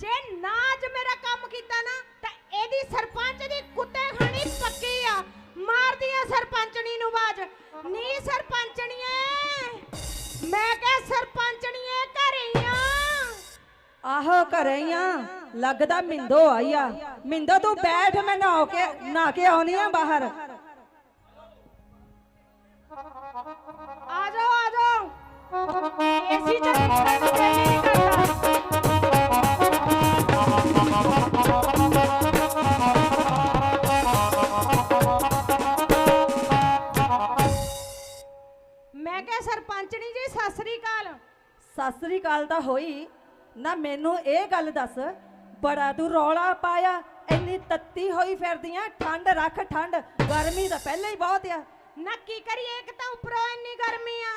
ਜੇ ਨਾ ਅੱਜ ਮੇਰਾ ਕੰਮ ਕੀਤਾ ਨਾ ਤਾਂ ਇਹਦੀ ਸਰਪੰਚ ਦੀ ਕੁੱਤੇ ਖਾਣੀ ਪੱਕੀ ਆ। ਮਾਰਦੀ ਸਰਪੰਚਣੀ ਨੂੰ ਬਾਜ ਨੀ ਸਰਪੰਚਣੀਏ ਮੈਂ ਕਹ ਸਰਪੰਚਣੀਏ ਘਰੇ ਆਹੋ ਘਰੇ ਲੱਗਦਾ ਮਿੰਦੋ ਆਈ ਆ। ਮਿੰਦੋ ਤੂੰ ਬੈਠ ਮੈਂ ਨਹਾ ਕੇ ਨਹਾ ਕੇ ਆਉਣੀ ਆ ਬਾਹਰ। ਆ ਜਾਓ ਆ ਜਾਓ। ਤਾਂ ਹੋਈ। ਨਾ ਮੈਨੂੰ ਇਹ ਗੱਲ ਦੱਸ ਬੜਾ ਤੂੰ ਰੌਲਾ ਪਾਇਆ ਇੰਨੀ ਤੱਤੀ ਹੋਈ ਫਿਰਦੀਆਂ ਠੰਡ ਰੱਖ ਠੰਡ। ਗਰਮੀ ਤਾਂ ਪਹਿਲਾਂ ਹੀ ਬਹੁਤ ਆ। ਨਾ ਕੀ ਕਰੀਏ ਇੱਕ ਤਾਂ ਉੱਪਰੋਂ ਇੰਨੀ ਗਰਮੀ ਆ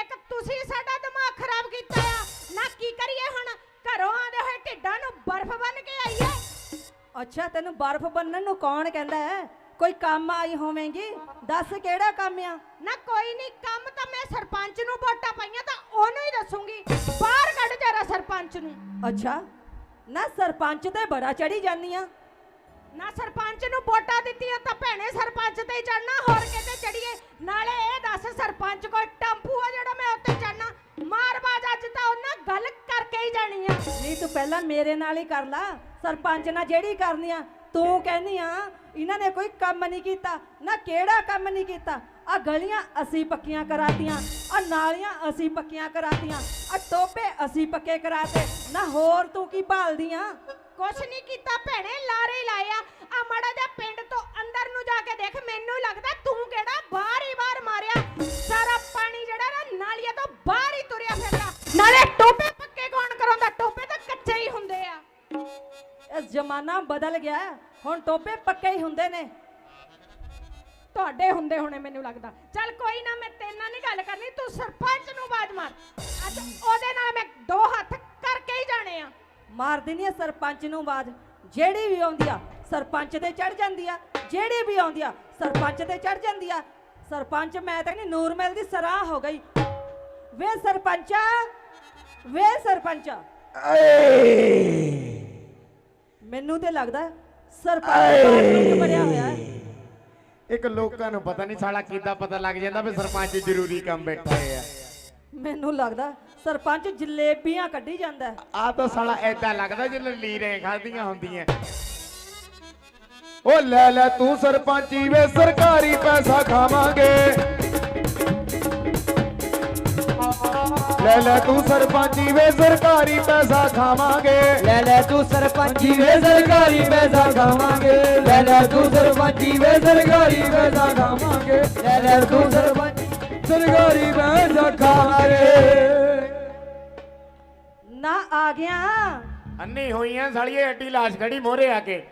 ਇੱਕ ਤੁਸੀਂ ਸਾਡਾ ਦਿਮਾਗ ਖਰਾਬ ਕੀਤਾ ਆ। ਨਾ ਕੀ ਕਰੀਏ ਹੁਣ ਘਰੋਂ ਆਦੇ ਹੋਏ ਢਿੱਡਾਂ ਨੂੰ ਬਰਫ਼ ਬਨ ਕੇ ਆਈਏ। ਅੱਛਾ ਤੈਨੂੰ ਬਰਫ਼ ਬੰਨਣ ਨੂੰ ਕੌਣ ਕਹਿੰਦਾ ਹੈ? ਕੋਈ ਕੰਮ ਆਈ ਹੋਵੇਂਗੀ? ਦੱਸ ਕਿਹੜਾ ਕੰਮ ਆ? ਨਾ ਕੋਈ ਨਹੀਂ ਕੰਮ ਤਾਂ ਮੈਂ ਸਰਪੰਚ ਨੂੰ ਵੋਟਾਂ ਪਾਈਆਂ ਤਾਂ ਉਹਨੂੰ ਹੀ ਦੱਸੂਗੀ। ਬਾਹਰ ਸਰਪੰਚ ਨੂੰ। ਅੱਛਾ। ਨਾ ਸਰਪੰਚ ਤੇ ਬੜਾ ਚੜੀ ਜਾਂਦੀਆਂ। ਨਾ ਸਰਪੰਚ ਨੂੰ ਵੋਟਾਂ ਦਿੱਤੀਆਂ ਤਾਂ ਭੈਣੇ ਸਰਪੰਚ ਤੇ ਹੀ ਚੜਨਾ ਹੋਰ ਕਿਤੇ ਚੜੀਏ ਨਾਲੇ ਇਹ ਦੱਸ ਸਰਪੰਚ ਕੋਈ ਟੰਪੂ ਆ ਜਿਹੜਾ ਮੈਂ ਉੱਤੇ ਚੜਨਾ ਮਾਰਬਾਜ ਅੱਜ ਤਾਂ ਉਹਨਾਂ ਗੱਲ ਕਰਕੇ ਹੀ ਜਾਣੀ ਆ ਨਹੀਂ ਤੂੰ ਪਹਿਲਾਂ ਮੇਰੇ ਨਾਲ ਹੀ ਕਰ ਲਾ। ਸਰਪੰਚ ਨਾਲ ਜਿਹੜੀ ਕਰਨੀ ਆ ਤੂੰ ਕਹਿੰਦੀ ਆ ਇਹਨਾਂ ਨੇ ਕੋਈ ਕੰਮ ਨਹੀਂ ਕੀਤਾ ਨਾ ਕਿਹੜਾ ਕੰਮ ਨਹੀਂ ਕੀਤਾ। ਆ ਗਲੀਆਂ ਅਸੀਂ ਪੱਕੀਆਂ ਕਰਾਤੀਆਂ ਆ ਨਾਲੀਆਂ ਅਸੀਂ ਪੱਕੀਆਂ ਕਰਾਤੀਆਂ ਆ ਟੋਪੇ ਅਸੀਂ ਪੱਕੇ ਕਰਾਤੇ। ਨਾ ਹੋਰ ਤੂੰ ਕੀ ਭਾਲਦੀ ਆ ਕੁਛ ਨਹੀਂ ਕੀਤਾ ਭੈਣੇ ਲਾਰੇ ਲਾਇਆ ਆ। ਮਾੜਾ ਜਿਹਾ ਪਿੰਡ ਤੋਂ ਅੰਦਰ ਨੂੰ ਜਾ ਕੇ ਦੇਖ ਮੈਨੂੰ ਲੱਗਦਾ ਤੂੰ ਕਿਹੜਾ ਬਾਹਰ ਹੀ ਬਾਹਰ ਮਾਰਿਆ। ਸਾਰਾ ਪਾਣੀ ਜਿਹੜਾ ਨਾ ਨਾਲੀਆਂ ਤੋਂ ਬਾਹਰ ਹੀ ਤੁਰਿਆ ਫਿਰਦਾ। ਨਾਲੇ ਟੋਪੇ ਪੱਕੇ ਕੌਣ ਕਰਾਉਂਦਾ? ਟੋਪੇ ਤਾਂ ਕੱਚੇ ਹੀ ਹੁੰਦੇ ਆ। ਇਸ ਜ਼ਮਾਨਾ ਬਦਲ ਗਿਆ। ਹੁਣ ਟੋਪੇ ਪੱਕੇ ਹੀ ਹੁੰਦੇ ਨੇ। ਤੁਹਾਡੇ ਹੁੰਦੇ ਹੋਣੇ ਮੈਨੂੰ ਲੱਗਦਾ। ਚੱਲ ਕੋਈ ਨਾ ਮੈਂ ਤੇਰੇ ਨਾਲ ਨਹੀਂ ਗੱਲ ਕਰਨੀ ਤੂੰ ਸਰਪੰਚ ਨੂੰ ਆਵਾਜ਼ ਮਾਰ। ਅੱਜ ਉਹਦੇ ਨਾਲ ਮੈਂ ਦੋ ਹੱਥ ਕਰਕੇ ਹੀ ਜਾਣੇ ਆ। ਮਾਰ ਦਿੰਦੀ ਆ ਸਰਪੰਚ ਨੂੰ ਆਵਾਜ਼। ਜਿਹੜੀ ਵੀ ਆਉਂਦੀ ਆ ਸਰਪੰਚ ਤੇ ਚੜ ਜਾਂਦੀ ਆ। ਜਿਹੜੀ ਵੀ ਆਉਂਦੀ ਆ ਸਰਪੰਚ ਤੇ ਚੜ ਜਾਂਦੀ ਆ। ਸਰਪੰਚ ਮੈਂ ਤਾਂ ਨਹੀਂ ਨੂਰਮਹਿਲ ਦੀ ਸਰਾਹ ਹੋ ਗਈ। ਵੇ ਸਰਪੰਚਾ ਵੇ ਸਰਪੰਚਾ। ਮੈਨੂੰ ਤੇ ਲੱਗਦਾ ਸਰਪੰਚ ਬਾਥਰੂਮ 'ਚ ਵੜਿਆ ਹੋਇਆ ਹੈ। ਇੱਕ ਲੋਕਾਂ ਨੂੰ ਪਤਾ ਨਹੀਂ ਸਾਲਾ ਕਿੱਦਾਂ ਪਤਾ ਲੱਗ ਜਾਂਦਾ ਵੀ ਸਰਪੰਚ ਜ਼ਰੂਰੀ ਕੰਮ ਬੈਠਾ ਹੈ ਮੈਨੂੰ ਲੱਗਦਾ ਸਰਪੰਚ ਜਲੇਬੀਆਂ ਕੱਢੀ ਜਾਂਦਾ ਹੈ। ਆ ਤਾਂ ਸਾਲਾ ਐਦਾਂ ਲੱਗਦਾ ਜਿਵੇਂ ਲੀਰੇ ਖਾਦੀਆਂ ਹੁੰਦੀਆਂ। ਓ ਲੈ ਲੈ ਤੂੰ ਸਰਪੰਚੀ ਵੇ ਸਰਕਾਰੀ ਪੈਸਾ ਖਾਵਾਂਗੇ। ਲੈ ਲੈ ਤੂੰ ਸਰਪੰਚੀ ਵੇ ਸਰਕਾਰੀ ਪੈਸਾ ਖਾਵਾਂਗੇ। ਲੈ ਲੈ ਤੂੰ ਸਰਪੰਚੀ ਵੇ ਸਰਕਾਰੀ ਪੈਸਾ ਖਾਵਾਂਗੇ। ਲੈ ਲੈ ਤੂੰ ਸਰਪੰਚੀ ਵੇ ਸਰਕਾਰੀ ਪੈਸਾ ਖਾਵਾਂਗੇ। ਲੈ ਲੈ ਤੂੰ ਸਰਪੰਚੀ ਸਰਕਾਰੀ ਪੈਸਾ ਖਾਵਾਂਗੇ। ਨਾ ਆ ਗਿਆ। ਅੰਨੀ ਹੋਈਆਂ ਸਾਲੀਏ ਐਡੀ ਲਾਸ਼ ਖੜੀ ਮੋਰੇ ਆ ਕੇ।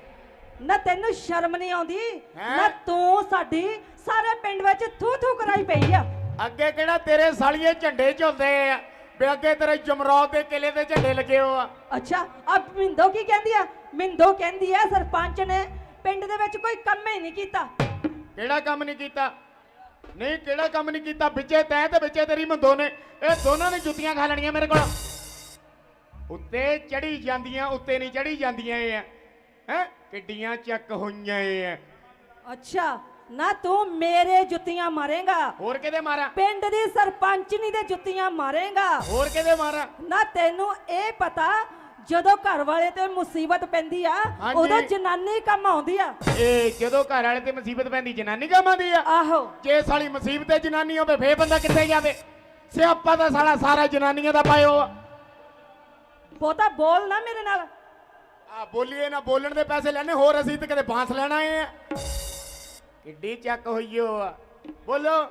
ਨਾ ਤੈਨੂੰ ਸ਼ਰਮ ਨਹੀਂ ਆਉਂਦੀ? ਹੈਂ? ਨਾ ਤੂੰ ਸਾਡੀ ਸਾਰੇ ਪਿੰਡ ਵਿੱਚ ਥੂ ਥੂ ਕਰਾਈ ਪਈ ਆ। ਅੱਗੇ ਕਿਹੜਾ ਤੇਰੇ ਸਾਲੀਏ ਝੰਡੇ ਝੁਲਦੇ ਆ? ਵੀ ਅੱਗੇ ਤੇਰੇ ਜਮਰੌਦ ਦੇ ਕਿਲੇ ਤੇ ਝੰਡੇ ਲੱਗੇ ਹੋ ਆ। ਅੱਛਾ ਆ ਮਿੰਦੋ ਕੀ ਕਹਿੰਦੀ ਆ? ਮਿੰਦੋ ਕਹਿੰਦੀ ਆ ਸਰਪੰਚ ਨੇ ਪਿੰਡ ਦੇ ਵਿੱਚ ਕੋਈ ਕੰਮ ਹੀ ਨਹੀਂ ਕੀਤਾ। ਕਿਹੜਾ ਕੰਮ ਨਹੀਂ ਕੀਤਾ? ਨਹੀਂ ਕਿਹੜਾ ਕੰਮ ਨਹੀਂ ਕੀਤਾ? ਵਿੱਚੇ ਤੈਂ ਤੇ ਵਿੱਚੇ ਤੇਰੀ ਮੰਦੋ ਨੇ। ਇਹ ਦੋਨਾਂ ਨੇ ਜੁੱਤੀਆਂ ਖਾ ਲੈਣੀਆਂ ਮੇਰੇ ਕੋਲ। ਉੱਤੇ ਚੜੀ ਜਾਂਦੀਆਂ ਉੱਤੇ ਨਹੀਂ ਚੜੀ ਜਾਂਦੀਆਂ ਇਹ ਆ। ਹੈ? ਕਿੱਡੀਆਂ ਚੱਕ ਹੋਈਆਂ ਇਹ ਆ। ਅੱਛਾ। ਨਾ ਤੂੰ ਮੇਰੇ ਜੁੱਤੀਆਂ ਮਾਰੇਗਾ। ਹੋਰ ਕਿਹਦੇ ਮਾਰਾਂ? ਪਿੰਡ ਦੀ ਸਰਪੰਚਨੀ ਦੇ ਜੁੱਤੀਆਂ ਮਾਰੇਗਾ। ਹੋਰ ਕਿਹਦੇ ਮਾਰਾਂ? ਨਾ ਤੈਨੂੰ ਇਹ ਪਤਾ ਜਦੋਂ ਘਰ ਵਾਲੇ ਤੇ ਮੁਸੀਬਤ ਪੈਂਦੀ ਆ ਹਾਂਜੀ। ਉਦੋਂ ਜਨਾਨੀ ਕੰਮ ਆਉਂਦੀ ਆ। ਇਹ ਜਦੋਂ ਘਰ ਵਾਲੇ ਤੇ ਮੁਸੀਬਤ ਪੈਂਦੀ ਜਨਾਨੀ ਕੰਮ ਆਉਂਦੀ ਆ? ਆਹੋ। ਜੇ ਸਾਲੀ ਮੁਸੀਬਤ ਤੇ ਜਨਾਨੀ ਹੋਵੇ ਫੇਰ ਬੰਦਾ ਕਿੱਥੇ ਜਾਵੇ? ਸਿਆਪਾ ਤਾਂ ਸਾਲਾ ਸਾਰਾ ਜਨਾਨੀਆਂ ਦਾ ਪਾਇਓ ਆ। ਬਹੁਤਾ ਬੋਲ ਨਾ ਮੇਰੇ ਨਾਲ। ਆ ਬੋਲੀਏ ਨਾ ਬੋਲਣ ਦੇ ਪੈਸੇ ਲੈਣੇ ਹੋਰ ਅਸੀਂ ਤੇ ਕਦੇ ਬਾਂਸ ਲੈਣਾ ਆਏ ਆ। ਕਿੱਡੀ ਚੱਕ ਹੋਈਓ ਆ। ਬੋਲੋ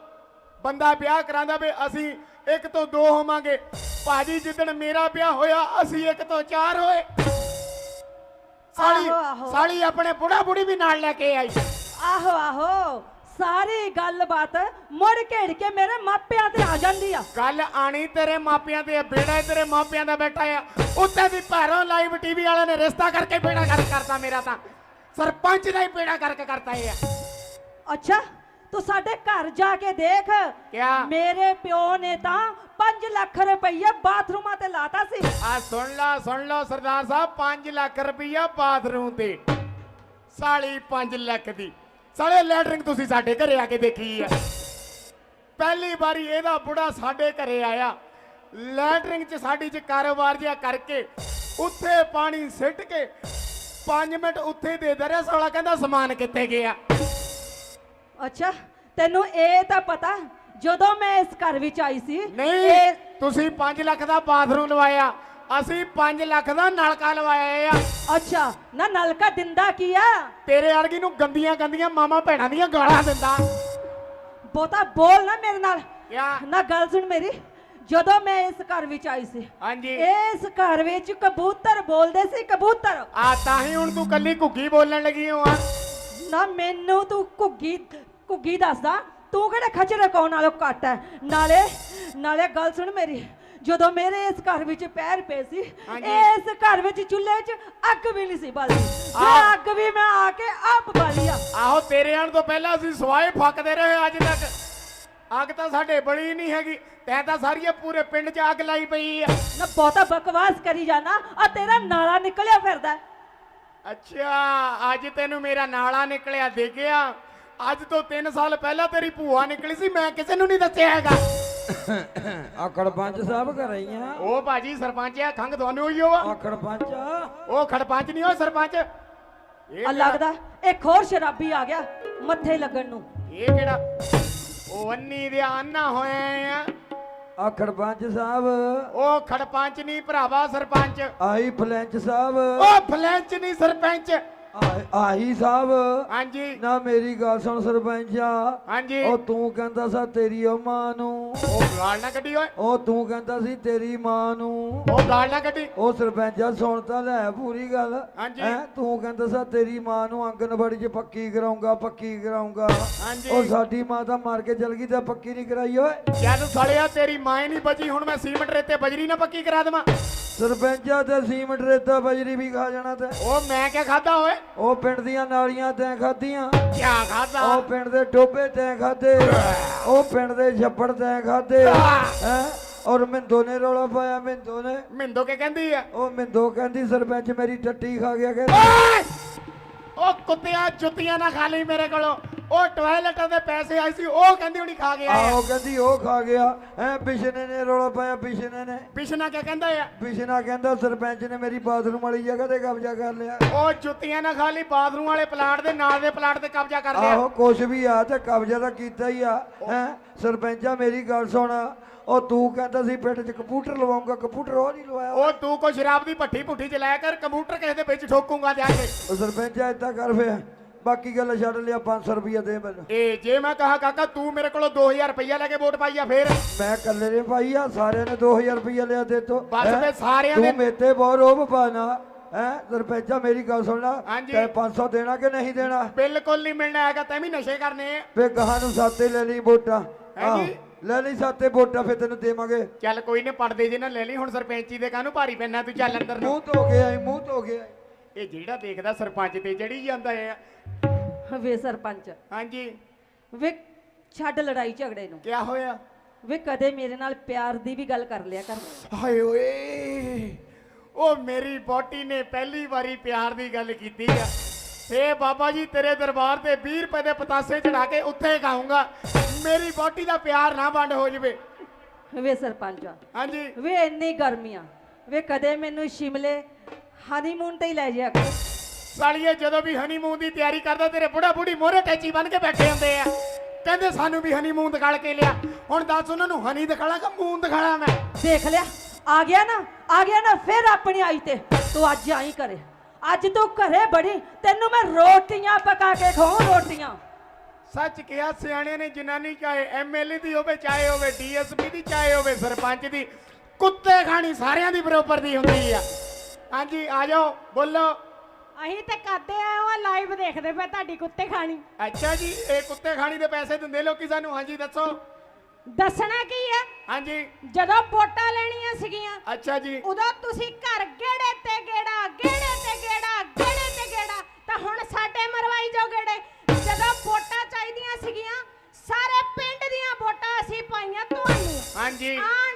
ਬੰਦਾ ਵਿਆਹ ਕਰਾਂਦਾ ਵੀ ਅਸੀਂ ਇੱਕ ਤੋਂ ਦੋ ਹੋਵਾਂਗੇ। ਭਾਜੀ ਜਿੱਦਣ ਮੇਰਾ ਵਿਆਹ ਹੋਇਆ ਅਸੀਂ ਇੱਕ ਤੋਂ ਚਾਰ ਹੋਏ। ਸਾਲੀ ਆਹੋ, ਆਹੋ। ਸਾਲੀ ਆਪਣੇ ਬੁੜਾ ਬੁੜੀ ਵੀ ਨਾਲ ਲੈ ਕੇ ਆਈ। ਆਹੋ ਆਹੋ। ਸਾਰੀ ਗੱਲਬਾਤ ਮੁੜ ਘੇੜ ਕੇ ਮੇਰੇ ਮਾਪਿਆਂ ਤੇ ਆ ਜਾਂਦੀ ਆ। ਗੱਲ ਆਣੀ ਤੇਰੇ ਮਾਪਿਆਂ ਤੇ ਬੇੜਾ ਤੇਰੇ ਮਾਪਿਆਂ ਦਾ ਬੈਠਾ ਆ। ਉੱਤੇ ਵੀ ਭਾਰੋਂ ਲਾਈਵ ਟੀਵੀ ਵਾਲਿਆਂ ਨੇ ਰਿਸ਼ਤਾ ਕਰਕੇ ਬੇੜਾ ਕਰ ਕਰਤਾ ਮੇਰਾ ਤਾਂ। ਸਰਪੰਚ ਦਾ ਹੀ ਬੇੜਾ ਕਰਕੇ ਕਰਤਾ ਇਹ ਆ। ਅੱਛਾ ਤੂੰ ਸਾਡੇ ਘਰ ਜਾ ਕੇ ਦੇਖ। ਕਿਆ? ਮੇਰੇ ਪਿਓ ਨੇ ਤਾਂ 5 ਲੱਖ ਰੁਪਈਆ ਬਾਥਰੂਮਾਂ ਤੇ ਲਾਤਾ ਸੀ। ਆ ਸੁਣ ਲਾ ਸੁਣ ਲਾ ਸਰਦਾਰ ਸਾਹਿਬ 5 ਲੱਖ ਰੁਪਈਆ ਬਾਥਰੂਮ ਤੇ। ਸਾਲੀ 5 ਲੱਖ ਦੀ। ਸਾਲੇ ਲੈਟਰਿੰਗ ਤੁਸੀਂ ਸਾਡੇ ਘਰੇ ਆ ਕੇ ਦੇਖੀ ਆ। ਪਹਿਲੀ ਵਾਰੀ ਇਹਦਾ ਬੁੜਾ ਸਾਡੇ ਘਰੇ ਆਇਆ। ਲੈਟਰਿੰਗ 'ਚ ਸਾਡੀ 'ਚ ਕਾਰੋਬਾਰ ਜਿਹਾ ਕਰਕੇ ਉੱਥੇ ਪਾਣੀ ਸਿੱਟ ਕੇ 5 ਮਿੰਟ ਉੱਥੇ ਦੇ ਦਰਿਆ ਸਾਲਾ ਕਹਿੰਦਾ ਸਮਾਨ ਕਿੱਥੇ ਗਿਆ? ਅੱਛਾ ਤੈਨੂੰ ਇਹ ਤਾਂ ਪਤਾ ਜਦੋਂ ਮੈਂ ਇਸ ਘਰ ਵਿੱਚ ਆਈ ਸੀ ਨਹੀਂ ਇਹ- ਤੁਸੀਂ 5 ਲੱਖ ਦਾ ਬਾਥਰੂਮ ਲਵਾਇਆ। ਅਸੀਂ 5 ਲੱਖ ਦਾ ਨਲਕਾ ਲਵਾਇਆ ਆ। ਅੱਛਾ ਨਾ ਨਲਕਾ ਦਿੰਦਾ ਕੀ ਆ? ਤੇਰੇ ਵਰਗੀ ਨੂੰ ਗੰਦੀਆਂ ਗੰਦੀਆਂ ਮਾਮਾ ਭੈਣਾਂ ਦੀਆਂ ਗਾਲਾਂ ਦਿੰਦਾ। ਬਹੁਤਾ ਬੋਲ ਨਾ ਮੇਰੇ ਨਾਲ। ਕਿਆ ਨਾ ਗੱਲ ਸੁਣ ਮੇਰੀ ਜਦੋਂ ਮੈਂ ਇਸ ਘਰ ਵਿੱਚ ਆਈ ਸੀ ਹਾਂਜੀ। ਇਸ ਘਰ ਵਿੱਚ ਕਬੂਤਰ ਬੋਲਦੇ ਸੀ ਕਬੂਤਰ। ਆ ਤਾਂ ਹੀ ਹੁਣ ਤੂੰ ਕੱਲੀ ਘੁੱਗੀ ਬੋਲਣ ਲੱਗੀ ਹੋ ਆ ਨਾ ਮੈਨੂੰ ਤੂੰ ਘੁੱਗੀ ਘੁੱਗੀ ਦੱਸਦਾ। ਤੂੰ ਕਿਹੜਾ ਖਚਰ ਕੌਣ ਨਾਲੋਂ ਘੱਟ ਹੈ ਨਾਲੇ ਨਾਲੇ ਗੱਲ ਸੁਣ ਮੇਰੀ। ਜਦੋਂ ਮੇਰੇ ਇਸ ਘਰ ਵਿੱਚ ਪੈਰ ਪਏ ਸੀ ਹਾਂਜੀ। ਇਸ ਘਰ ਵਿੱਚ ਚੁੱਲ੍ਹੇ 'ਚ ਅੱਗ ਵੀ ਨਹੀਂ ਸੀ ਬਾਲੀ। ਆਹ। ਇਹ ਅੱਗ ਵੀ ਮੈਂ ਆ ਕੇ ਆਪ ਬਾਲੀ ਆ। ਆਹੋ ਤੇਰੇ ਆਣ ਤੋਂ ਪਹਿਲਾਂ ਅਸੀਂ ਸਵਾਏ ਫੱਕਦੇ ਰਹੇ ਅੱਜ ਤੱਕ। ਅੱਗ ਤਾਂ ਸਾਡੇ ਬੜੀ ਨਹੀਂ ਹੈਗੀ। ਤੈਂ ਤਾਂ ਸਾਰੀਏ ਪੂਰੇ ਪਿੰਡ 'ਚ ਅੱਗ ਲਾਈ ਪਈ ਆ। ਨਾ ਬਹੁਤਾ ਬਕਵਾਸ ਕਰੀ ਜਾਣਾ। ਆ ਤੇਰਾ ਨਾਲਾ ਨਿਕਲਿਆ ਫਿਰਦਾ। ਹੈ। ਅੱਛਾ ਅੱਜ ਤੈਨੂੰ ਮੇਰਾ ਨਾਲਾ ਨਿਕਲਿਆ ਦੇਖਿਆ ਅੱਜ ਤੋਂ 3 ਸਾਲ ਪਹਿਲਾਂ ਤੇਰੀ ਭੂਆ ਨਿਕਲੀ ਸੀ ਮੈਂ ਕਿਸੇ ਨੂੰ ਨਹੀਂ ਦੱਸਿਆ ਹੈਗਾ। ਆਕੜ ਪੰਜ ਸਾਹਿਬ ਘਰਈਆਂ ਉਹ ਭਾਜੀ ਸਰਪੰਚ ਆ ਖੰਗ ਤੁਹਾਨੂੰ ਹੋਈ ਹੋਆ ਆਕੜ ਪੰਜ ਉਹ ਖੜਪੰਚ ਨਹੀਂ ਉਹ ਸਰਪੰਚ। ਇਹ ਆ ਲੱਗਦਾ ਇੱਕ ਹੋਰ ਸ਼ਰਾਬੀ ਆ ਗਿਆ ਮੱਥੇ ਲੱਗਣ ਨੂੰ। ਇਹ ਕਿਹੜਾ? ਉਹ ਅੰਨੀ ਦੇ ਅੰਨਾ ਹੋਏ ਆ। ਆਕੜ ਪੰਜ ਸਾਹਿਬ। ਉਹ ਖੜਪੰਚ ਨਹੀਂ ਭਰਾਵਾ ਸਰਪੰਚ। ਆਈ ਫਲੈਂਚ ਸਾਹਿਬ। ਉਹ ਫਲੈਂਚ ਨਹੀਂ ਸਰਪੰਚ। ਆਹੀ ਸਾਹਿਬ। ਹਾਂਜੀ। ਨਾ ਮੇਰੀ ਗੱਲ ਸੁਣ ਸਰਪੰਚਾ। ਹਾਂਜੀ। ਉਹ ਤੂੰ ਕਹਿੰਦਾ ਸਾ ਤੇਰੀ ਉਹ ਮਾਂ ਨੂੰ। ਉਹ ਗਾਲ ਨਾ ਕੱਢੀ ਓਏ। ਉਹ ਤੂੰ ਕਹਿੰਦਾ ਸੀ ਤੇਰੀ ਮਾਂ ਨੂੰ। ਉਹ ਗਾਲ ਨਾ ਕੱਢੀ। ਉਹ ਸਰਪੰਚਾ ਸੁਣ ਤਾਂ ਲੈ ਪੂਰੀ ਗੱਲ। ਹਾਂਜੀ। ਹੈਂ, ਤੂੰ ਕਹਿੰਦਾ ਸਾ ਤੇਰੀ ਮਾਂ ਨੂੰ ਆਂਗਨਵਾੜੀ 'ਚ ਪੱਕੀ ਕਰਾਉਂਗਾ ਪੱਕੀ ਕਰਾਉਂਗਾ ਹਾਂਜੀ। ਉਹ ਸਾਡੀ ਮਾਂ ਤਾਂ ਮਰ ਕੇ ਚਲ ਗਈ ਤੇ ਪੱਕੀ ਨਹੀਂ ਕਰਾਈ ਓਏ। ਜਦ ਸੜਿਆ ਤੇਰੀ ਮਾਂ ਹੀ ਨਹੀਂ ਬਚੀ ਹੁਣ ਮੈਂ ਸੀਮੈਂਟ ਰੇਤੇ ਬਜਰੀ ਨਾ ਪੱਕੀ ਕਰਾ ਦੇਵਾਂ। ਸਰਪੰਚਾ ਤੇ ਸੀਮਟ ਰੇਤਾ ਬਜਰੀ ਵੀ ਖਾ ਜਾਣਾ ਤੇ। ਉਹ ਮੈਂ ਕਿਆ ਖਾਦਾ ਓਏ? ਉਹ ਪਿੰਡ ਦੀਆਂ ਨਾਲੀਆਂ ਤੈਂ ਖਾਧੀਆਂ। ਕਿਆ ਖਾਦਾ ਉਹ ਪਿੰਡ ਦੇ ਟੋਬੇ ਤੈਂ ਖਾਦੇ ਉਹ ਪਿੰਡ ਦੇ ਛੱਪੜ ਤੈਂ ਖਾਦੇ ਹੈ? ਔਰ ਮਿੰਦੋ ਨੇ ਰੌਲਾ ਪਾਇਆ ਮਿੰਦੋ ਨੇ। ਮਿੰਦੋ ਕੇ ਕਹਿੰਦੀ ਆ? ਉਹ ਮਿੰਦੋ ਕਹਿੰਦੀ ਸਰਪੰਚ ਮੇਰੀ ਟੱਟੀ ਖਾ ਗਿਆ ਕਹਿੰਦੀ। ਉਹ ਕੁੱਤਿਆਂ ਜੁੱਤੀਆਂ ਨਾ ਖਾ ਲਈ ਮੇਰੇ ਕੋਲੋਂ। ਉਹ ਟਾਇਲਟਾਂ ਦੇ ਪੈਸੇ ਆਏ ਸੀ ਉਹ ਕਹਿੰਦੀ ਹੁਣੀ ਖਾ ਗਿਆ। ਆਹੋ ਕਹਿੰਦੀ ਉਹ ਖਾ ਗਿਆ। ਐ ਬਿਸ਼ਨੇ ਨੇ ਰੌਲਾ ਪਾਇਆ ਬਿਸ਼ਨੇ ਨੇ। ਪਿਛਣਾ ਕਿਆ ਕਹਿੰਦਾ ਆ? ਬਿਸ਼ਨਾ ਕਹਿੰਦਾ ਸਰਪੰਚ ਨੇ ਮੇਰੀ ਬਾਥਰੂਮ ਵਾਲੀ ਜਗ੍ਹਾ ਤੇ ਕਬਜ਼ਾ ਕਰ ਲਿਆ। ਉਹ ਜੁੱਤੀਆਂ ਨਾ ਖਾ ਲਈ ਬਾਥਰੂਮ ਵਾਲੇ ਪਲਾਟ ਦੇ ਨਾਲ ਦੇ ਪਲਾਟ ਤੇ ਕਬਜ਼ਾ ਕਰ ਲਿਆ। ਆਹੋ ਕੁਛ ਵੀ ਆ ਤੇ ਕਬਜ਼ਾ ਤਾਂ ਕੀਤਾ ਹੀ ਆ। ਹੈ ਸਰਪੰਚਾ ਮੇਰੀ ਗੱਲ ਸੁਣ। ਉਹ ਤੂੰ ਕਹਿੰਦਾ ਸੀ ਪਿੰਡ 'ਚ ਕੰਪਿਊਟਰ ਲਵਾਉਂਗਾ ਕੰਪਿਊਟਰ ਉਹ ਨਹੀਂ ਲਵਾਇਆ। ਉਹ ਤੂੰ ਕੋ ਸ਼ਰਾਬ ਦੀ ਭੱਠੀ ਭੁੱਠੀ ਚਲਾਇਆ ਕਰ ਕੰਪਿਊਟਰ ਕਿਸੇ ਦੇ ਵਿੱਚ ਠੋਕੂਗਾ ਜਾ ਕੇ। ਉਹ ਸਰਪੰਚਾ ਏਦਾਂ ਕਰ ਫੇ ਬਾਕੀ ਗੱਲ ਛੱਡ ਲਿਆ 500 ਰੁਪਇਆ ਦੇ ਮੈਨੂੰ। ਇਹ ਜੇ ਮੈਂ ਕਹਾ ਕਾਕਾ ਤੂੰ ਮੇਰੇ ਕੋਲੋਂ 2000 ਰੁਪਈਆ ਲੈ ਕੇ ਵੋਟ ਪਾਈ ਆ ਫੇਰ? ਮੈਂ ਇਕੱਲੇ ਨੇ ਪਾਈ ਆ ਸਾਰਿਆਂ ਨੇ 2000 ਰੁਪਇਆ ਲਿਆ ਦੇ ਤੋ। ਬਸ ਫਿਰ ਸਾਰਿਆਂ ਦੇ- ਤੂੰ ਮੇਤੇ ਬਹੁਤ ਰੋਬ ਪਾਣਾ। ਹੈ? ਸਰਪੰਚਾ ਮੇਰੀ ਗੱਲ ਸੁਣ ਲੈ। ਹਾਂਜੀ। ਤੇ 500 ਦੇਣਾ ਕਿ ਨਹੀਂ ਦੇਣਾ? ਬਿਲਕੁਲ ਨਹੀਂ ਮਿਲਣਾ ਹੈਗਾ ਤੈਂ ਵੀ ਨਸ਼ੇ ਕਰਨੇ ਆ। ਫੇ ਗਾਹਾਂ ਨੂੰ ਸਾਤੇ ਲੈ ਲਈ ਵੋਟਾਂ। ਆਹ, ਲੈ ਲਈ ਸਾਤੇ ਵੋਟਾਂ ਫੇ ਤੈਨੂੰ ਦੇਵਾਂਗੇ। ਚੱਲ ਕੋਈ ਨੇ ਪੜਦੇ ਜੇ ਨਾ ਲੈ ਲਈ ਹੁਣ ਸਰਪੰਚੀ ਦੇ ਕਾਹਨੂੰ ਭਾਰੀ ਪੈਣਾ ਤੂੰ ਚੱਲ ਅੰਦਰ ਨੂੰ। ਮੂੰਹ ਧੋ ਕੇ ਆਈ ਮੂੰਹ ਧੋ ਕੇ ਆਈ। ਇਹ ਜਿਹੜਾ ਦੇਖਦਾ ਸਰਪੰਚ ਤੇ ਚੜੀ ਜਾਂਦਾ ਆ। ਵੇ ਸਰਪੰਚ। ਹਾਂਜੀ। ਵੇ ਛੱਡ ਲੜਾਈ ਝਗੜੇ ਨੂੰ। ਕਿਆ ਹੋਇਆ? ਵੇ ਕਦੇ ਮੇਰੇ ਨਾਲ ਪਿਆਰ ਦੀ ਵੀ ਗੱਲ ਕਰ ਲਿਆ ਕਰ। ਹਾਏ ਓਏ। ਉਹ ਮੇਰੀ ਬੋਟੀ ਨੇ ਪਹਿਲੀ ਵਾਰੀ ਪਿਆਰ ਦੀ ਗੱਲ ਕੀਤੀ ਆ। ਏ ਬਾਬਾ ਜੀ ਤੇਰੇ ਦਰਬਾਰ ਤੇ 20 ਰੁਪਏ ਦੇ ਪਤਾਸੇ ਚੜਾ ਕੇ ਉੱਥੇ ਖਾਊਂਗਾ। ਮੇਰੀ ਬੋਟੀ ਦਾ ਪਿਆਰ ਨਾ ਵੰਡ ਹੋ ਜਵੇ। ਵੇ ਸਰਪੰਚ। ਹਾਂਜੀ। ਵੇ ਇੰਨੀ ਗਰਮੀਆਂ ਵੇ ਕਦੇ ਮੈਨੂੰ ਸ਼ਿਮਲੇ ਹਨੀਮੂਨ ਤੇ ਹੀ ਲੈ ਜਾਇਆ ਕਰ। ਸਾਲੀਏ ਜਦੋਂ ਵੀ ਹਨੀਮੂਨ ਦੀ ਤਿਆਰੀ ਕਰਦਾ ਤੇਰੇ ਬੁੜਾ ਬੁੜੀ ਮੋਰੇ ਟੈਚੀ ਬਣ ਕੇ ਬੈਠੇ ਹੁੰਦੇ ਆ। ਕਹਿੰਦੇ ਸਾਨੂੰ ਵੀ ਹਨੀਮੂਨ ਦਿਖਾਲ ਕੇ ਲਿਆ। ਹੁਣ ਦੱਸ ਉਹਨਾਂ ਨੂੰ ਹਨੀ ਦਿਖਾਲਾ ਕਿ ਮੂਨ ਦਿਖਾਲਾ ਮੈਂ? ਦੇਖ ਲਿਆ ਆ ਗਿਆ ਨਾ ਆ ਗਿਆ ਨਾ ਫਿਰ ਆਪਣੀ ਆਈ ਤੇ। ਤੂੰ ਅੱਜ ਆਈ ਕਰੇ ਅੱਜ ਤੂੰ ਘਰੇ ਬੜੀ ਤੈਨੂੰ ਮੈਂ ਰੋਟੀਆਂ ਪਕਾ ਕੇ ਖਵਾਉਂ ਰੋਟੀਆਂ। ਸੱਚ ਕਿਹਾ ਸਿਆਣਿਆਂ ਨੇ ਜਨਾਨੀ ਚਾਹੇ ਐਮਐਲਏ ਦੀ ਹੋਵੇ ਚਾਹੇ ਹੋਵੇ ਡੀਐਸਪੀ ਦੀ ਚਾਹੇ ਹੋਵੇ ਸਰਪੰਚ ਦੀ ਕੁੱਤੇ ਖਾਣੀ ਸਾਰਿਆਂ ਦੀ ਬਰਾਬਰ ਦੀ ਹੁੰਦੀ ਆ। ਹਾਂਜੀ ਆ ਜਾਓ ਬੋਲੋ। ਅਸੀਂ ਤੇ ਕਰਦੇ ਆਏ ਹਾਂ ਲਾਈਵ ਦੇਖਦੇ ਪਏ ਤੁਹਾਡੀ ਕੁੱਤੇ ਖਾਣੀ। ਅੱਛਾ ਜੀ ਇਹ ਕੁੱਤੇ ਖਾਣੀ ਦੇ ਪੈਸੇ ਦਿੰਦੇ ਲੋਕੀ ਸਾਨੂੰ? ਹਾਂਜੀ ਦੱਸੋ। ਦੱਸਣਾ ਕੀ ਹੈ ਹਾਂਜੀ। ਜਦੋਂ ਵੋਟਾਂ ਲੈਣੀਆਂ ਸੀਗੀਆਂ ਅੱਛਾ ਜੀ। ਉਦੋਂ ਤੁਸੀਂ ਘਰ ਗੇੜੇ ਤੇ ਗੇੜਾ ਗੇੜੇ ਤੇ ਗੇੜਾ ਗੇੜੇ ਤੇ ਗੇੜਾ ਤਾਂ ਹੁਣ ਸਾਡੇ ਮਰਵਾਈ ਜਾਓ ਗੇੜੇ। ਜਦੋਂ ਵੋਟਾਂ ਚਾਹੀਦੀਆਂ ਸੀਗੀਆਂ ਸਾਰੇ ਪਿੰਡ ਦੀਆਂ ਵੋਟਾਂ ਅਸੀਂ ਪਾਈਆਂ ਤੁਹਾਨੂੰ। ਹਾਂਜੀ। ਆਂਡ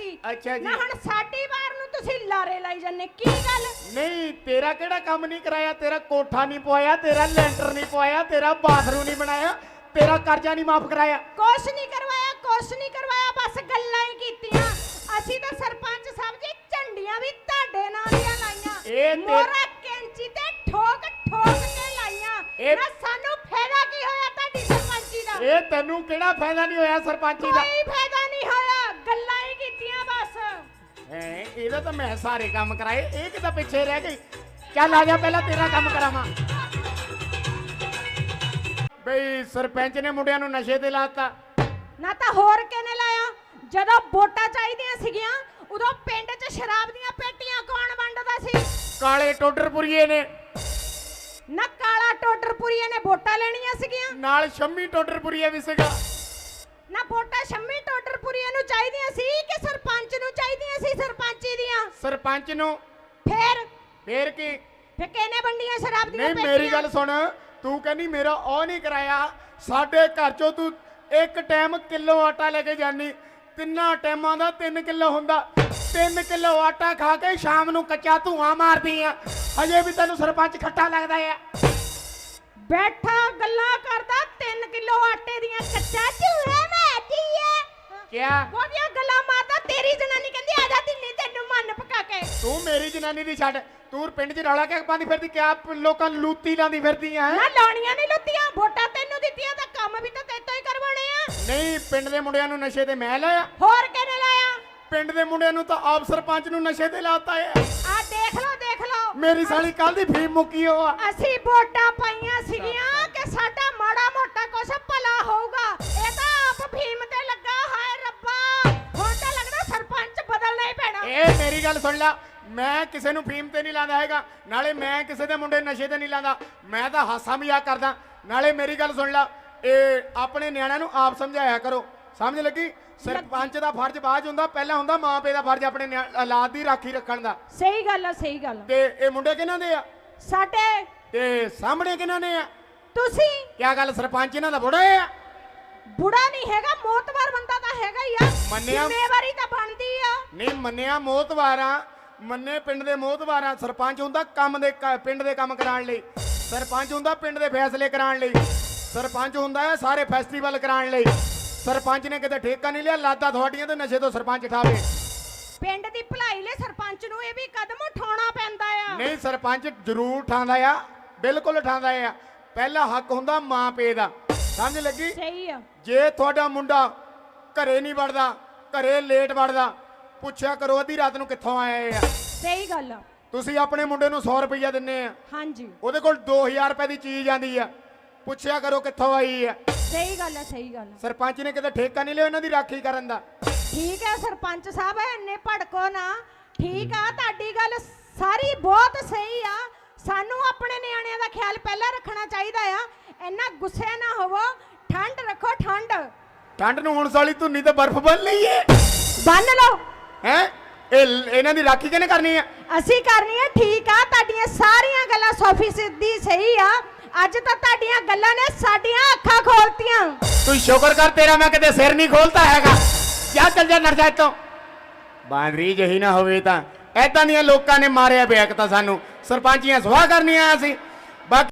ਦਿੱਤੀ। ਅੱਛਾ ਜੀ। ਨਾ ਹੁਣ ਸਾਡੀ ਵਾਰ ਨੂੰ ਤੁਸੀਂ ਲਾਰੇ ਲਾਈ ਜਾਂਦੇ ਕੀ ਗੱਲ? ਨਹੀਂ ਤੇਰਾ ਕਿਹੜਾ ਕੰਮ ਨਹੀਂ ਕਰਾਇਆ? ਤੇਰਾ ਕੋਠਾ ਨਹੀਂ ਪਵਾਇਆ ਤੇਰਾ ਲੈਂਟਰ ਨਹੀਂ ਪਵਾਇਆ ਤੇਰਾ ਬਾਥਰੂਮ ਨਹੀਂ ਬਣਾਇਆ ਤੇਰਾ ਕਰਜ਼ਾ ਨਹੀਂ ਮਾਫ ਕਰਾਇਆ। ਕੁਛ ਨਹੀਂ ਕਰਵਾਇਆ ਕੁਛ ਨਹੀਂ ਕਰਵਾਇਆ ਬਸ ਗੱਲਾਂ ਹੀ ਕੀਤੀਆਂ। ਅਸੀਂ ਤਾਂ ਸਰਪੰਚ ਸਾਹਿਬ ਜੀ ਝੰਡੀਆਂ ਵੀ ਤੁਹਾਡੇ ਨਾਲ ਹੀ ਲਾਈਆਂ। ਇਹ ਤੇ- ਮੋਰਾ ਕੈਂਚੀ ਤੇ ਠੋਕ ਠੋਕ ਕੇ ਲਾਈਆਂ। ਇਹ- ਨਾ ਸਾਨੂੰ ਫਾਇਦਾ ਕੀ ਹੋਇਆ ਤੁਹਾਡੀ ਸਰਪੰਚੀ ਦਾ? ਇਹ ਤੈਨੂੰ ਕਿਹੜਾ ਫਾਇਦਾ ਨਹੀਂ ਹੋਇਆ ਸਰਪੰਚੀ ਦਾ? ਕੋਈ ਇਹਦਾ ਤਾਂ ਮੈਂ ਸਾਰੇ ਕੰਮ ਕਰਾਏ ਇਹ ਕਿਤਾ ਪਿੱਛੇ ਰਹਿ ਗਈ? ਚੱਲ ਆ ਜਾ ਪਹਿਲਾਂ ਤੇਰਾ ਕੰਮ ਕਰਾਵਾਂ। ਬਈ ਸਰਪੰਚ ਨੇ ਮੁੰਡਿਆਂ ਨੂੰ ਨਸ਼ੇ ਤੇ ਲਾਤਾ। ਨਾ ਤਾਂ ਹੋਰ ਕਿਹਨੇ ਲਾਇਆ? ਜਦੋਂ ਵੋਟਾਂ ਚਾਹੀਦੀਆਂ ਸੀਗੀਆਂ ਉਦੋਂ ਪਿੰਡ 'ਚ ਸ਼ਰਾਬ ਦੀਆਂ ਪੇਟੀਆਂ ਕੌਣ ਵੰਡਦਾ ਸੀ? ਕਾਲੇ ਟੋਡਰਪੁਰੀਏ ਨੇ। ਨਾ ਕਾਲਾ ਟੋਡਰਪੁਰੀਏ ਨੇ ਵੋਟਾਂ ਲੈਣੀਆਂ ਸੀਗੀਆਂ? ਨਾਲ ਸ਼ੰਮੀ ਟੋਡਰਪੁਰੀਏ ਵੀ ਸੀਗਾ। ਨਾ ਵੋਟਾਂ ਸ਼ੰਮੀ ਟੋਡਰਪੁਰੀਏ ਨੂੰ ਚਾਹੀਦੀਆਂ ਸੀ? ਕਿ ਸਰਪੰਚ ਨੂੰ ਚਾਹੀਦੀਆਂ ਸੀ ਸਰਪੰਚੀ ਦੀਆਂ? ਸਰਪੰਚ ਨੂੰ? ਫੇਰ? ਫੇਰ ਕੀ? ਫੇ ਕਿਹਨੇ ਵੰਡੀਆਂ ਸ਼ਰਾਬ ਦੀਆਂ ਨਹੀਂ ਮੇਰੀ? ਗੱਲ ਸੁਣ। ਤੂੰ ਕਹਿੰਦੀ ਮੇਰਾ ਉਹ ਨਹੀਂ ਕਰਾਇਆ। ਸਾਡੇ ਘਰ ਚੋਂ ਤੂੰ ਇੱਕ ਟਾਈਮ ਕਿਲੋ ਆਟਾ ਲੈ ਕੇ ਜਾਨੀ ਤਿੰਨਾਂ ਟਾਈਮਾਂ ਦਾ 3 ਕਿਲੋ ਹੁੰਦਾ। 3 ਕਿਲੋ ਆਟਾ ਖਾ ਕੇ ਸ਼ਾਮ ਨੂੰ ਕੱਚਾ ਧੂਆਂ ਮਾਰਦੀ ਆ। ਹਜੇ ਵੀ ਤੈਨੂੰ ਸਰਪੰਚ ਖੱਟਾ ਲੱਗਦਾ ਆ। ਬੈਠਾ ਗੱਲਾਂ ਕਰਦਾ 3 ਕਿਲੋ ਆਟੇ ਦੀਆਂ ਕੱਚਾ ਐ ਕਿਆ ਉਹਦੀਆਂ ਗੱਲਾਂ ਮਾਰਦਾ ਤੇਰੀ ਜਨਾਨੀ ਕਹਿੰਦੀ ਆ ਜਾ ਦਿੱਲੀ ਤੈਨੂੰ ਮੰਨ ਪਕਾ ਕੇ। ਤੂੰ ਮੇਰੀ ਜਨਾਨੀ ਦੀ ਛੱਡ। ਤੂੰ ਪਿੰਡ 'ਚ ਰੌਲਾ ਕਿਉਂ ਪਾਉਂਦੀ ਫਿਰਦੀ? ਕਿਆ ਲੋਕਾਂ ਨੂੰ ਲੂਤੀ ਲਾਉਂਦੀ ਫਿਰਦੀ ਆ ਨਾ ਲਾਉਣੀਆਂ ਨਹੀਂ ਲੁੱਤੀਆਂ। ਵੋਟਾਂ ਤੈਨੂੰ ਦਿੱਤੀਆਂ ਤਾਂ ਕੰਮ ਵੀ ਤਾਂ ਤੇਤੋਂ ਹੀ ਕਰਵਾਉਣੇ ਆ। ਨਹੀਂ ਪਿੰਡ ਦੇ ਮੁੰਡਿਆਂ ਨੂੰ ਨਸ਼ੇ ਤੇ ਮੈਂ ਲਾਇਆ। ਹੋਰ ਕਿਹਨੇ ਲਾਇਆ? ਪਿੰਡ ਦੇ ਮੁੰਡਿਆਂ ਨੂੰ ਤਾਂ ਆਪ ਸਰਪੰਚ ਨੂੰ ਨਸ਼ੇ ਤੇ ਲਾਤਾ ਆ। ਆ ਦੇਖ ਲਓ ਦੇਖ ਲਓ। ਮੇਰੀ ਸਾਲੀ ਕੱਲ ਦੀ ਫੀਮ ਮੁੱਕੀ ਹੋ ਆ ਅਸੀਂ ਵੋਟਾਂ ਪਾਈਆਂ ਸੀਗੀਆਂ ਕਿ ਸਾਡਾ ਮਾੜਾ ਮੋਟਾ ਕੁਛ ਇਹ ਮੇਰੀ ਗੱਲ ਸੁਣ ਲੈ। ਮੈਂ ਕਿਸੇ ਨੂੰ ਫੀਮ ਤੇ ਨਹੀਂ ਲਾਉਂਦਾ ਹੈਗਾ। ਨਾਲੇ ਮੈਂ ਕਿਸੇ ਦੇ ਮੁੰਡੇ ਨਸ਼ੇ ਤੇ ਨਹੀਂ ਲਾਉਂਦਾ। ਮੈਂ ਤਾਂ ਹਾਸਾ ਮਜ਼ਾਕ ਕਰਦਾ। ਨਾਲੇ ਮੇਰੀ ਗੱਲ ਸੁਣ ਲੈ ਇਹ ਆਪਣੇ ਨਿਆਣਿਆਂ ਨੂੰ ਆਪ ਸਮਝਾਇਆ ਕਰੋ। ਸਮਝ ਲੱਗੀ? ਸਰਪੰਚ ਦਾ ਫਰਜ਼ ਬਾਅਦ ਹੁੰਦਾ ਪਹਿਲਾਂ ਹੁੰਦਾ ਮਾਂ ਪਿਓ ਦਾ ਫਰਜ਼ ਆਪਣੇ ਔਲਾਦ ਦੀ ਰਾਖੀ ਰੱਖਣ ਦਾ। ਸਹੀ ਗੱਲ ਆ ਸਹੀ ਗੱਲ ਤੇ ਇਹ ਮੁੰਡੇ ਕਿਹਨਾਂ ਦੇ ਆ? ਸਾਡੇ ਤੇ ਸਾਹਮਣੇ ਕਿਹਨਾਂ ਨੇ ਆ? ਤੁਸੀਂ। ਕਿਆ ਗੱਲ ਸਰਪੰਚ ਇਹਨਾਂ ਦਾ ਬੁੜਾ ਆ? ਬੁੜਾ ਨਹੀਂ ਹੈਗਾ ਮੋਤਵਾਰ ਬੰਦਾ ਤਾਂ ਹੈਗਾ ਹੀ ਆ। ਮੰਨਿਆ- ਜ਼ਿੰਮੇਵਾਰੀ ਤਾਂ ਬਣਦੀ ਆ। ਨਹੀਂ ਮੰਨਿਆ ਮੋਤਵਾਰਾਂ ਮੰਨੇ ਪਿੰਡ ਦੇ ਮੋਤਵਾਰਾਂ ਸਰਪੰਚ ਹੁੰਦਾ ਕੰਮ ਦੇ ਕ- ਪਿੰਡ ਦੇ ਕੰਮ ਕਰਾਉਣ ਲਈ। ਸਰਪੰਚ ਹੁੰਦਾ ਪਿੰਡ ਦੇ ਫੈਸਲੇ ਕਰਾਉਣ ਲਈ। ਸਰਪੰਚ ਹੁੰਦਾ ਹੈ ਸਾਰੇ ਫੈਸਟੀਵਲ ਕਰਾਉਣ ਲਈ। ਸਰਪੰਚ ਨੇ ਕਿਤੇ ਠੇਕਾ ਨਹੀਂ ਲਿਆ ਲਾਦਾ ਤੁਹਾਡੀਆਂ ਤੇ ਨਸ਼ੇ ਤੋਂ ਸਰਪੰਚ ਠਾਵੇ। ਪਿੰਡ ਦੀ ਭਲਾਈ ਲਈ ਸਰਪੰਚ ਨੂੰ ਇਹ ਵੀ ਕਦਮ ਉਠਾਉਣਾ ਪੈਂਦਾ ਆ। ਨਹੀਂ ਸਰਪੰਚ ਜ਼ਰੂਰ ਠਾਂਦਾ ਆ ਬਿਲਕੁਲ ਉਠਾਉਂਦਾ ਆ। ਪਹਿਲਾ ਹੱਕ ਹੁੰਦਾ ਮਾਂ ਪੇ ਦਾ। ਸਮਝ ਲੱਗੀ? ਸਹੀ ਆ। ਜੇ ਤੁਹਾਡਾ ਮੁੰਡਾ ਘਰੇ ਨਹੀਂ ਵੜਦਾ ਘਰੇ ਲੇਟ ਵੜਦਾ ਪੁੱਛਿਆ ਕਰੋ ਅੱਧੀ ਰਾਤ ਨੂੰ ਕਿੱਥੋਂ ਆਏ ਆ? ਸਹੀ ਗੱਲ ਆ। ਤੁਸੀਂ ਆਪਣੇ ਮੁੰਡੇ ਨੂੰ 100 ਰੁਪਈਆ ਦਿੰਨੇ ਆ। ਹਾਂਜੀ। ਉਹਦੇ ਕੋਲ 2000 ਰੁਪਏ ਦੀ ਚੀਜ਼ ਆਂਦੀ ਆ। ਪੁੱਛਿਆ ਕਰੋ ਕਿੱਥੋਂ ਆਈ ਆ। ਸਹੀ ਗੱਲ ਆ ਸਹੀ ਗੱਲ ਆ। ਸਰਪੰਚ ਨੇ ਕਿਤੇ ਠੇਕਾ ਨਹੀਂ ਲਿਆ ਇਹਨਾਂ ਦੀ ਰਾਖੀ ਕਰਨ ਦਾ? ਠੀਕ ਹੈ ਸਰਪੰਚ ਸਾਹਿਬ ਇੰਨੇ ਭੜਕੋ ਨਾ। ਠੀਕ ਆ ਤੁਹਾਡੀ ਗੱਲ ਸਾਰੀ ਬਹੁਤ ਸਹੀ ਆ। ਸਾਨੂੰ ਆਪਣੇ ਨਿਆਣਿਆਂ ਦਾ ਖਿਆਲ ਪਹਿਲਾਂ ਰੱਖਣਾ ਚਾਹੀਦਾ ਆ। ਇੰਨਾ ਗੁੱਸੇ ਨਾ ਹੋਵੋ ਠੰਡ ਰੱਖੋ ਠੰਡ। ਠੰਡ ਨੂੰ ਹੁਣ ਸਾਲੀ ਧੁੰਨੀ ਤੇ ਬਰਫ਼ ਬੰਨ ਲਈਏ ਬੰਨ ਲਓ। ਹੈ? ਇਹ ਇਹਨਾਂ ਦੀ ਰਾਖੀ ਕਿਹਨੇ ਕਰਨੀ ਆ? ਅਸੀਂ ਕਰਨੀ ਹੈ ਠੀਕ ਆ ਤੁਹਾਡੀਆਂ ਸਾਰੀਆਂ ਗੱਲਾਂ ਸੋਫੀ ਸਿੱਧੀ ਸਹੀ ਆ। ਅੱਜ ਤਾਂ ਤੁਹਾਡੀਆਂ ਗੱਲਾਂ ਨੇ ਸਾਡੀਆਂ ਅੱਖਾਂ ਖੋਲਤੀਆਂ। ਤੂੰ ਸ਼ੁਕਰ ਕਰ ਤੇਰਾ ਮੈਂ ਕਿਤੇ ਸਿਰ ਨਹੀਂ ਖੋਲਤਾ ਹੈਗਾ। ਜਾ ਚੱਲ ਜਾ ਨਰ ਜਾ ਇੱਥੋਂ। ਬਾਂਦਰੀ ਜਹੀ ਨਾ ਹੋਵੇ ਤਾਂ। ਐਦਾਂ ਦੀਆਂ ਲੋਕਾਂ ਨੇ ਮਾਰਿਆ ਤਾਂ ਸਾਨੂੰ। ਸਰਪੰਚੀਆਂ ਸਵਾਹ ਕਰਨੀਆਂ ਅਸੀਂ।